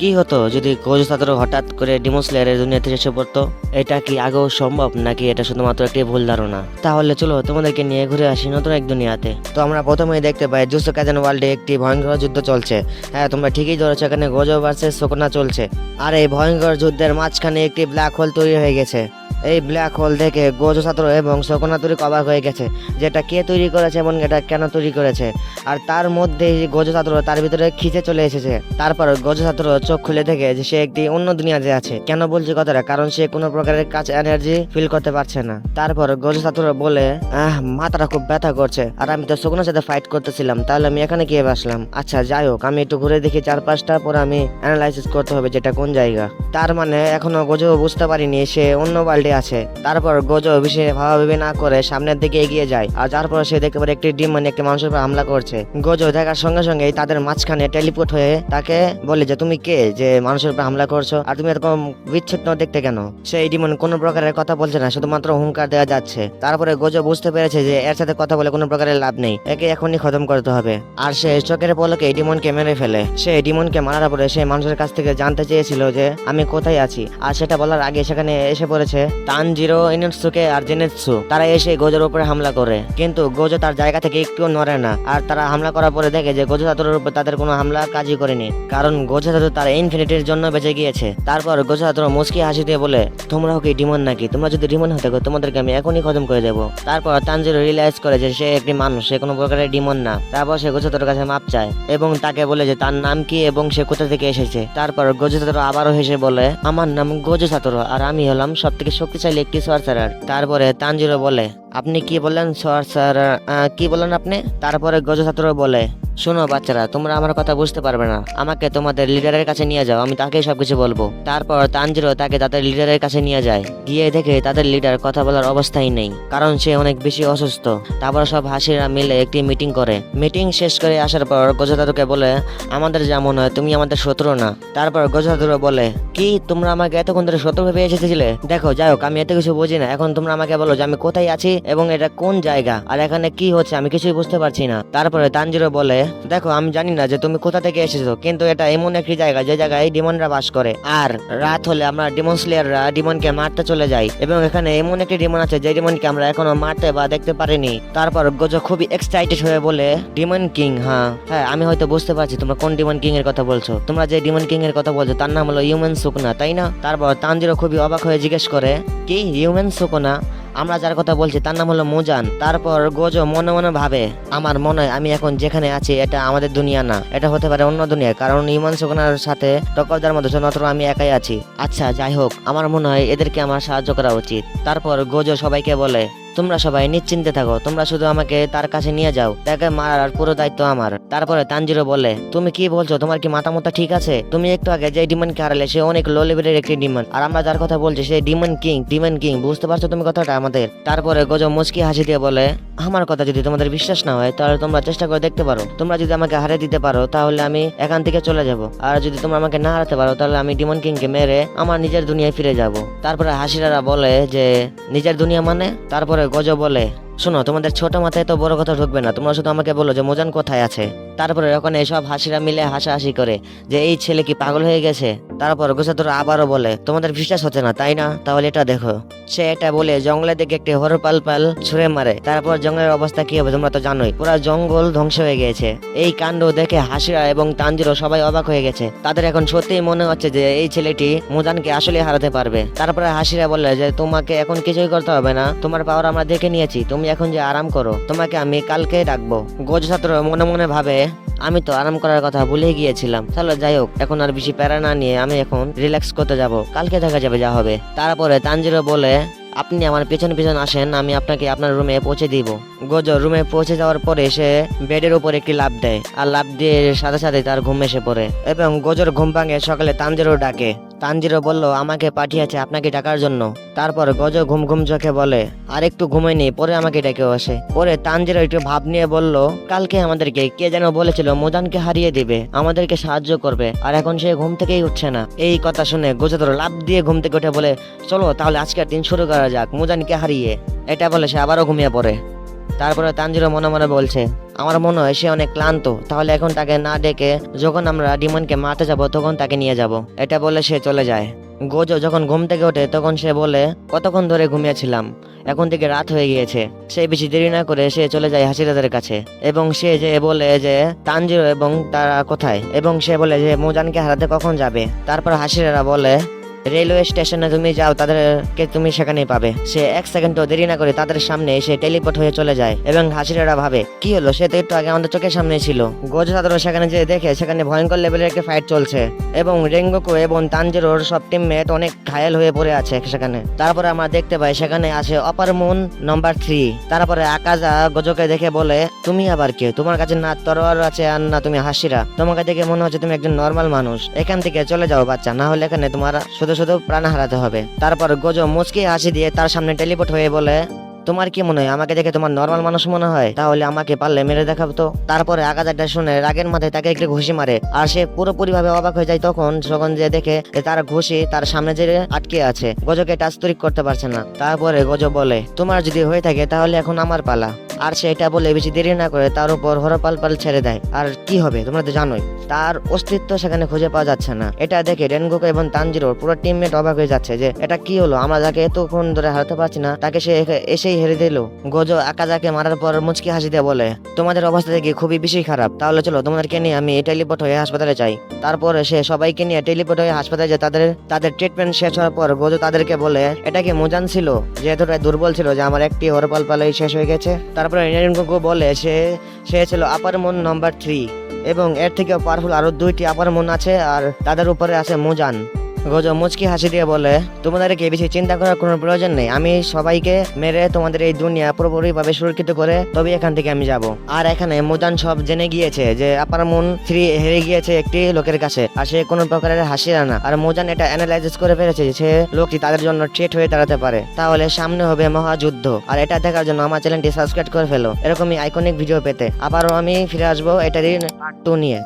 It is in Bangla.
কি হতো যদি কোচ ছাত্র হঠাৎ করে ডিমোসলেয়ারের দুনিয়াতে এসে পড়তো? এটা কি আগেও সম্ভব নাকি এটা শুধুমাত্র একটি ভুল ধারণা? তাহলে চলো, তোমাদেরকে নিয়ে ঘুরে আসি নতুন এক দুনিয়াতে। তো আমরা প্রথমেই দেখতে পাই জুসো কাজান ওয়ার্ল্ডে একটি ভয়ঙ্কর যুদ্ধ চলছে। হ্যাঁ তোমরা ঠিকই ধরেছো, এখানে গোজো ভার্সেস শোকনা চলছে। আর এই ভয়ঙ্কর যুদ্ধের মাঝখানে একটি ব্ল্যাক হোল তৈরি হয়ে গেছে। এই ব্ল্যাক হোল দেখে গোজো ছাত্র এবং শোকনা তৈরি অবাক হয়ে গেছে যেটা কে তৈরি করেছে এবং এটা কেন তৈরি করেছে। আর তার মধ্যে গোজো ছাত্র তার ভিতরে খিচে চলে এসেছে। তারপর গোজো ছাত্র চোখ খুলে দেখে যে সে একটি অন্য দুনিয়াতে আছে। কেন বলছি কথাটা? কারণ সে কোনো প্রকারের কাজ এনার্জি ফিল করতে পারছে না। তারপর গোজো ছাত্র বলে, আহ, মাথাটা খুব ব্যথা করছে। আর আমি তো শকুনের সাথে ফাইট করতেছিলাম। তাহলে আমি এখানে কি বাসলাম আচ্ছা যাই হোক, আমি একটু ঘুরে দেখি চারপাশটা। পরে আমি অ্যানালাইসিস করতে হবে যেটা কোন জায়গা। তার মানে এখনও গোজো বুঝতে পারিনি সে অন্য ওয়ার্ল্ডে আছে। তারপর গোজো বেশি ভাবাভাবি না করে সামনের দিকে এগিয়ে যায় আর তারপর সে দেখতে পারে একটি ডিম মানে একটি মানুষের উপর হামলা করছে। গোজো দেখার সঙ্গে সঙ্গে তাদের মাঝখানে টেলিপোর্ট হয়ে তাকে বলে যে, তুমি কে যে মানুষের উপর হামলা করছ? আর তুমি এরকম বিচ্ছিন্ন দেখতে কেন? সেই ডিমন কোনো প্রকারের কথা বলছে না, শুধুমাত্র হুঙ্কার দেওয়া যাচ্ছে। তারপরে গোজো বুঝতে পেরেছে যে, এর সাথে কথা বলে কোনো প্রকারের লাভ নেই। একে এখনই খতম করতে হবে। আর সে চোখের পলকে ডিমনকে মেরে ফেলে। সে ডিমনকে মারার পরে সে মানুষের কাছ থেকে জানতে চেয়েছিল যে, আমি কোথায় আছি? আর সেটা বলার আগে সেখানে এসে পড়েছে তানজিরো ইনুৎসুকে আর জেনেৎসু, তারা এসে গোজোর উপরে হামলা করে। কিন্তু গোজো তার জায়গা থেকে একটুও নড়ে না। আর তারা হামলা করার পরে দেখে যে গোজো ছাত্রের উপর তাদের কোনো হামলা কাজই করেনি। কারণ গোজো ছাত্র তার ইনফিনিটির জন্য বেঁচে গিয়েছে। তারপর গোজো ছাত্র মুচকি হাসি দিয়ে বলে তোমরাও কি ডিমন নাকি? তোমরা যদি ডিমন হতে তোমাদেরকে আমি এখনই খতম করে দেবো। তারপর তানজিরো রিয়েলাইজ করে যে সে একটি মানুষ, সে কোনো প্রকারের ডিমন না। তারপর সে গোজো ছাত্রের কাছে মাপ চায় এবং তাকে বলে যে, তার নাম কি এবং সে কোথা থেকে এসেছে? তারপর গোজো ছাত্র আবারও হেসে বলে, আমার নাম গোজো ছাত্র, আর আমি হলাম সব থেকে শক্তিশালী একটি সর্সারার তারপরে তানজিরো বলে আপনি কি বললেন স্যার কি বললেন আপনি? তারপরে গজ ছাত্র বলে, শোনো বাচ্চারা, তোমরা আমার কথা বুঝতে পারবে না। আমাকে তোমাদের লিডারের কাছে নিয়ে যাও, আমি তাকেই সবকিছু বলব। তারপর তানজিরো তাকে তাদের লিডারের কাছে নিয়ে যায়। গিয়ে দেখে তাদের লিডার কথা বলার অবস্থাই নেই, কারণ সে অনেক বেশি অসুস্থ। তারপর সব হাসিরা মিলে একটি মিটিং করে। মিটিং শেষ করে আসার পর গজদারুকে বলে, আমাদের যা মনে হয়, তুমি আমাদের শত্রু না। তারপর গজদারু বলে, কি, তোমরা আমাকে এতক্ষণ ধরে শত্রু ভেবে এসেছিলে? দেখো, যাই হোক, আমি এত কিছু বুঝি না। এখন তোমরা আমাকে বলো যে আমি কোথায় আছি এবং এটা কোন জায়গা? আর এখানে কি হচ্ছে আমি কিছুই বুঝতে পারছি না। তারপরে তানজিরো বলে, দেখো, আমি জানি না যে তুমি কোথা থেকে এসেছ, কিন্তু এটা এমন একটি জায়গা, যে জায়গায় ডিমনরা বাস করে। আর রাত হলে আমরা ডিমন স্লেয়াররা ডিমনকে মারতে চলে যাই। এবং এখানে এমন একটি ডিমন আছে, যে ডিমনকে আমরা এখনও মারতে বা দেখতে পারিনি। তারপর গজো খুবই এক্সাইটেড হয়ে বলে ডিমন কিং হ্যাঁ হ্যাঁ আমি হয়তো বুঝতে পারছি তোমরা কোন ডিমন কিং এর কথা বলছো। তোমরা যে ডিমন কিং এর কথা বলছো, তার নাম হলো হিউম্যান সুকনা তাই না? তারপর তানজিরো খুবই অবাক হয়ে জিজ্ঞেস করে, কি? হিউম্যান সুকনা আমরা যার কথা বলছি, তার নাম হলো মুজান। তারপর গোজো মনে মনে ভাবে, আমার মনে হয় আমি এখন যেখানে আছি, এটা আমাদের দুনিয়া না, এটা হতে পারে অন্য দুনিয়া। কারণ ইমান সুকনার সাথে টকরদার মধ্যে মতো মাত্র আমি একাই আছি। আচ্ছা যাই হোক, আমার মনে হয় এদেরকে আমার সাহায্য করা উচিত। তারপর গোজো সবাইকে বলে তোমরা সবাই নিশ্চিন্তে থাকো, তোমরা শুধু আমাকে তার কাছে নিয়ে যাও। তাকে মারার পুরো দায়িত্ব আমার। তারপরে তানজিরো বলে, তুমি কি বলছো? তোমার কি মাথা ঠিক আছে? তুমি একটু আগে যে ডিমনকে হারালে, সে অনেক লো লেভেলের একটি ডিমন আর আমরা যার কথা বলছি সে ডিমন কিং ডিমন কিং বুঝতে পারছ তুমি কথাটা আমাদের? তারপরে গজো মুচকি হাসি দিয়ে বলে, আমার কথা যদি তোমাদের বিশ্বাস না হয়, তাহলে তোমরা চেষ্টা করে দেখতে পারো। তোমরা যদি আমাকে হারিয়ে দিতে পারো, তাহলে আমি এখান থেকে চলে যাব। আর যদি তোমরা আমাকে না হারাতে পারো, তাহলে আমি ডিমন কিংকে মেরে আমার নিজের দুনিয়ায় ফিরে যাব। তারপরে হাসিরারা বলে যে, নিজের দুনিয়া মানে? তারপরে গজো বলে। শোনো, তোমাদের ছোট মাথায় তো বড় কথা ঢুকবে না। তোমরা শুধু আমাকে বলো যে, মোজান কোথায় আছে? তারপরে ওখানে সব হাসিরা মিলে হাসাহাসি করে যে এই ছেলে কি পাগল হয়ে গেছে? তারপর গোসাতর আবারও বলে, তোমাদের বিশ্বাস হচ্ছে না, তাই না? তাহলে এটা দেখো। সে এটা বলে জঙ্গলের দিকে একটি হর পাল ছুঁড়ে মারে। তারপর জঙ্গলের অবস্থা কি হবে তোমরা তো জানোই। পুরো জঙ্গল ধ্বংস হয়ে গেছে এই কাণ্ড দেখে হাসিরা এবং তানজিরো সবাই অবাক হয়ে গেছে। তাদের এখন সত্যিই মনে হচ্ছে যে এই ছেলেটি মোজানকে আসলে হারাতে পারবে। তারপরে হাসিরা বলে যে, তোমাকে এখন কিছুই করতে হবে না। তোমার পাওয়ার আমরা দেখে নিয়েছি। তুমি এখন যে আরাম করো, তোমাকে আমি কালকে ডাকবো। গোজ ছাত্র মনে মনে ভাবে আমি তো আরাম করার কথা ভুলে গিয়েছিলাম। তাহলে যাই হোক, এখন আর বেশি প্যারা না নিয়ে আমি এখন রিল্যাক্স করতে যাব। কালকে দেখা যাবে যা হবে। তারপরে তানজিরো বলে, আপনি আমার পেছন পেছন আসেন, আমি আপনাকে আপনার রুমে পৌঁছে দিব। গজর রুমে পৌঁছে যাওয়ার পরে সে বেডের উপর একটি লাভ দেয়। আর লাভ দিয়ে সাথে সাথে তার ঘুম এসে পড়ে। এবং গজর ঘুম ভাঙে সকালে তানজিরো ডাকে তানজিরো বলল, আমাকে পাঠিয়েছে, আপনাকে ডাকার জন্য। তারপর গজ ঘুম ঘুম চোখে বলে আর একটু ঘুমাই নেই পরে আমাকে ডেকে আসে। পরে তানজিরো একটু ভাব নিয়ে বলল, কালকে আমাদেরকে কে যেন বলেছিল মোজানকে হারিয়ে দিবে, আমাদেরকে সাহায্য করবে, আর এখন সে ঘুম থেকেই উঠছে না। এই কথা শুনে গোজাতর লাভ দিয়ে ঘুম থেকে উঠে বলে, চলো তাহলে আজকের দিন শুরু করা যাক, মোজানকে হারিয়ে। এটা বলে সে আবারও ঘুমিয়ে পড়ে। তারপরে তানজিরও মনে মনে বলছে, আমার মনে হয় সে অনেক ক্লান্ত, তাহলে এখন তাকে না ডেকে যখন আমরা ডিমনকে মারতে যাব, তখন তাকে নিয়ে যাব। এটা বলে সে চলে যায়। গোজো যখন ঘুম থেকে ওঠে, তখন সে বলে, কতক্ষণ ধরে ঘুমিয়েছিলাম, এখন থেকে রাত হয়ে গিয়েছে। সে বেশি দেরি না করে সে চলে যায় হাসিরাদের কাছে এবং সে যে বলে যে তানজিরো এবং তারা কোথায়, এবং সে বলে যে মোজানকে হারাতে কখন যাবে। তারপর হাসিরারা বলে রেলওয়ে স্টেশনে তুমি যাও, তাদেরকে তুমি সেখানেই পাবে। সে এক সেকেন্ডও দেরি না করে তাদের সামনে এসে টেলিপোর্ট হয়ে চলে যায় এবং হাসিরারা ভাবে, কি হলো? সে তো একটু আগে আমাদের চোখের সামনে ছিল। গোজ তাদেরও সেখানে যে দেখে, সেখানে ভয়ঙ্কর লেভেলের একটা ফাইট চলছে এবং রেঙ্গোকো এবং তানজিরোর সব টিম মেট অনেক ঘায়াল হয়ে পড়ে আছে সেখানে। তারপরে আমরা দেখতে পাই, সেখানে আছে অপার মুন নাম্বার থ্রি তারপরে আকাজা গজকে দেখে বলে, তুমি আবার কে? তোমার কাছে না তরোয়ার আছে আর না তুমি হাসিরা। তোমাকে দেখে মনে হচ্ছে তুমি একজন নর্মাল মানুষ। এখান থেকে চলে যাও বাচ্চা, না হলে এখানে তোমার শুধু শুধু প্রাণ হারাতে হবে। তারপর গজো মুচকি হাসি দিয়ে তার সামনে টেলিপোর্ট হয়ে বলে, তোমার কি মনে হয়, আমাকে দেখে তোমার নর্মাল মানুষ মনে হয়? তাহলে আমাকে পারলে মেরে দেখাবো তো। তারপরে আগাদারটা শুনে রাগের মাথায় তাকে একটু ঘুষি মারে, আর সে পুরোপুরি ভাবে অবাক হয়ে যায় তখন যখন যে দেখে তার ঘুষি তার সামনে যে আটকে আছে। গজকে টাচ তরিক করতে পারছে না। তারপরে গজ বলে, তোমার যদি হয়ে থাকে তাহলে এখন আমার পালা। আর সে এটা বলে বেশি দেরি না করে তার উপর হরপাল পাল ছেড়ে দেয়। আর কি হবে, তোমরা তো জানোই। তার অস্তিত্ব সেখানে খুঁজে পাওয়া যাচ্ছে না। এটা দেখে রেনগোকে এবং তানজিরোর পুরো টিমমেট অবাক হয়ে যাচ্ছে যে, এটা কি হলো? আমরা যাকে এতক্ষণ ধরে হারাতে পারছি না, তাকে সে এসেই হেরে দিল। গোজো আকাজাকে মারার পর মুচকি হাসি দিয়ে বলে, তোমাদের অবস্থা দেখি খুবই বেশি খারাপ। তাহলে চলো, তোমাদেরকে নিয়ে আমি টেলিপোর্ট হয়ে হাসপাতালে যাই। তারপরে সে সবাইকে নিয়ে টেলিপোর্ট হয়ে হাসপাতালে যায়। তাদের তাদের ট্রিটমেন্ট শেষ হওয়ার পর গোজো তাদেরকে বলে, এটা কি মোজান ছিল? যে এতটা দুর্বল ছিল যে আমার একটি হরপাল পালাই শেষ হয়ে গেছে? তারপরে রেনগোকো বলে সে সে ছিল আপার মন নাম্বার থ্রি এবং এর থেকে পাওয়ারফুল আরও দুইটি আপার মন আছে আর তাদের উপরে আছে মোজান গজ মুচকি হাসি দিয়ে বলে, তোমাদেরকে বেশি চিন্তা করার কোনো প্রয়োজন নেই। আমি সবাইকে মেরে তোমাদের এই দুনিয়া পুরোপুরিভাবে সুরক্ষিত করে তবে এখান থেকে আমি যাব। আর এখানে মোজান সব জেনে গিয়েছে যে আপার মন থ্রি হেরে গিয়েছে একটি লোকের কাছে, আর সে কোনো প্রকারের হাসি না আর মোজান এটা অ্যানালাইসিস করে ফেলেছে সে লোকটি তাদের জন্য ট্রেট হয়ে দাঁড়াতে পারে। তাহলে সামনে হবে মহাযুদ্ধ, আর এটা দেখার জন্য আমার চ্যানেলটি সাবস্ক্রাইব করে ফেলো। এরকমই আইকনিক ভিডিও পেতে। আবারও আমি ফিরে আসব এটারই পার্ট টু নিয়ে।